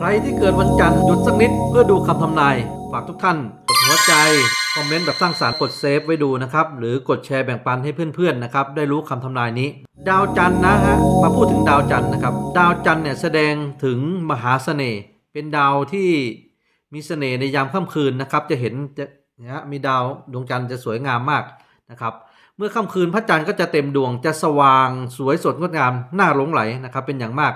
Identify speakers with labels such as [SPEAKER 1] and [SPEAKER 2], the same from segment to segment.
[SPEAKER 1] ใครที่เกิดวันจันทร์หยุดสักนิดเพื่อดูคำทำนาย ฝากทุกท่านกดหัวใจ คอมเมนต์แบบสร้างสารรค์กดเซฟไว้ดูนะครับ หรือกดแชร์แบ่งปันให้เพื่อนๆนะครับ ได้รู้คำทำนายนี้ ดาวจันทร์นะฮะ มาพูดถึงดาวจันทร์นะครับ ดาวจันทร์เนี่ยแสดงถึงมหาเสน่ห์ เป็นดาวที่มีเสน่ห์ในยามค่ำคืนนะครับ จะเห็นจะนะฮะมีดาวดวงจันทร์จะสวยงามมากนะครับเมื่อค่ำคืนพระจันทร์ก็จะเต็มดวงจะสว่างสวยสดงดงามน่าหลงไหลนะครับเป็นอย่างมาก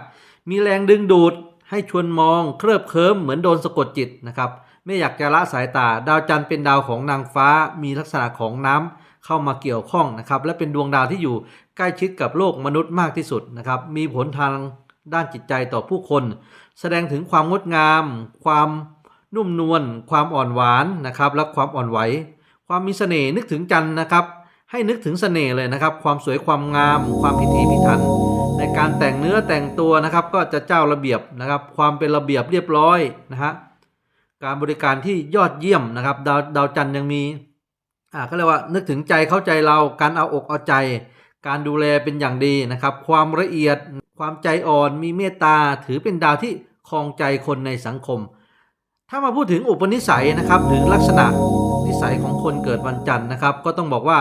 [SPEAKER 1] มีแรงดึงดูด ให้ชวนมองเคลิบเคลิ้มเหมือนโดนสะกดจิตนะครับ ไม่อยากจะละสายตา ดาวจันทร์เป็นดาวของนางฟ้า มีลักษณะของน้ำเข้ามาเกี่ยวข้องนะครับ และเป็นดวงดาวที่อยู่ใกล้ชิดกับโลกมนุษย์มากที่สุดนะครับ มีผลทางด้านจิตใจต่อผู้คน แสดงถึงความงดงาม ความนุ่มนวล ความอ่อนหวานนะครับ และความอ่อนไหว ความมีเสน่ห์นึกถึงจันทร์นะครับ ให้นึกถึงเสน่ห์เลยนะครับ ความสวยความงาม ความพิถีพิถัน ในการแต่งเนื้อแต่งตัวนะครับ ก็จะเจ้าระเบียบนะครับ ความเป็นระเบียบเรียบร้อยนะฮะการบริการที่ยอดเยี่ยมนะครับ ดาวดาวจันยังมีอ่าก็เรียกว่านึกถึงใจเข้าใจเราการเอาอกเอาใจ การดูแลเป็นอย่างดีนะครับ ความละเอียดความใจอ่อนมีเมตตาถือเป็นดาวที่ครองใจคนในสังคม ถ้ามาพูดถึงอุปนิสัยนะครับหรือลักษณะนิสัยของคนเกิดวันจันทร์นะครับ ก็ต้องบอกว่า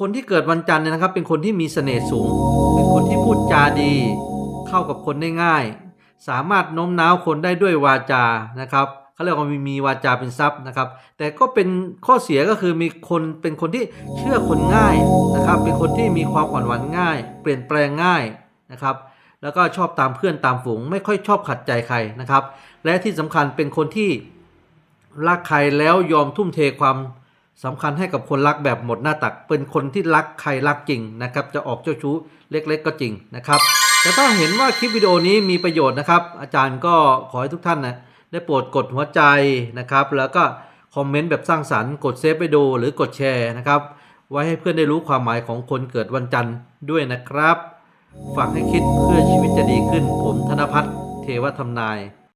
[SPEAKER 1] คนที่เกิดวันจันทร์เนี่ยนะครับ เป็นคนที่มีเสน่ห์สูง เป็นคนที่พูดจาดี เข้ากับคนได้ง่าย สามารถโน้มน้าวคนได้ด้วยวาจานะครับเขาเรียกว่ามีมีวาจาเป็นทรัพย์นะครับ แต่ก็เป็นข้อเสียก็คือมีคนเป็นคนที่เชื่อคนง่ายนะครับ เป็นคนที่มีความอ่อนหวานง่าย เปลี่ยนแปลงง่ายนะครับ แล้วก็ชอบตามเพื่อนตามฝูง ไม่ค่อยชอบขัดใจใครนะครับ และที่สำคัญเป็นคนที่รักใครแล้วยอมทุ่มเทความ สำคัญให้กับคนรักแบบหมดหน้าตัก เป็นคนที่รักใครรักจริงนะครับ จะออกเจ้าชู้เล็กๆก็จริงนะครับ แต่ถ้าเห็นว่าคลิปวิดีโอนี้มีประโยชน์นะครับ อาจารย์ก็ขอให้ทุกท่านนะได้โปรดกดหัวใจนะครับ แล้วก็คอมเมนต์แบบสร้างสรรค์ กดเซฟไปดูหรือกดแชร์นะครับ ไว้ให้เพื่อนได้รู้ความหมายของคนเกิดวันจันทร์ด้วยนะครับ ฝากให้คิดเพื่อชีวิตจะดีขึ้น ผมธนพัฒน์เทวทำนาย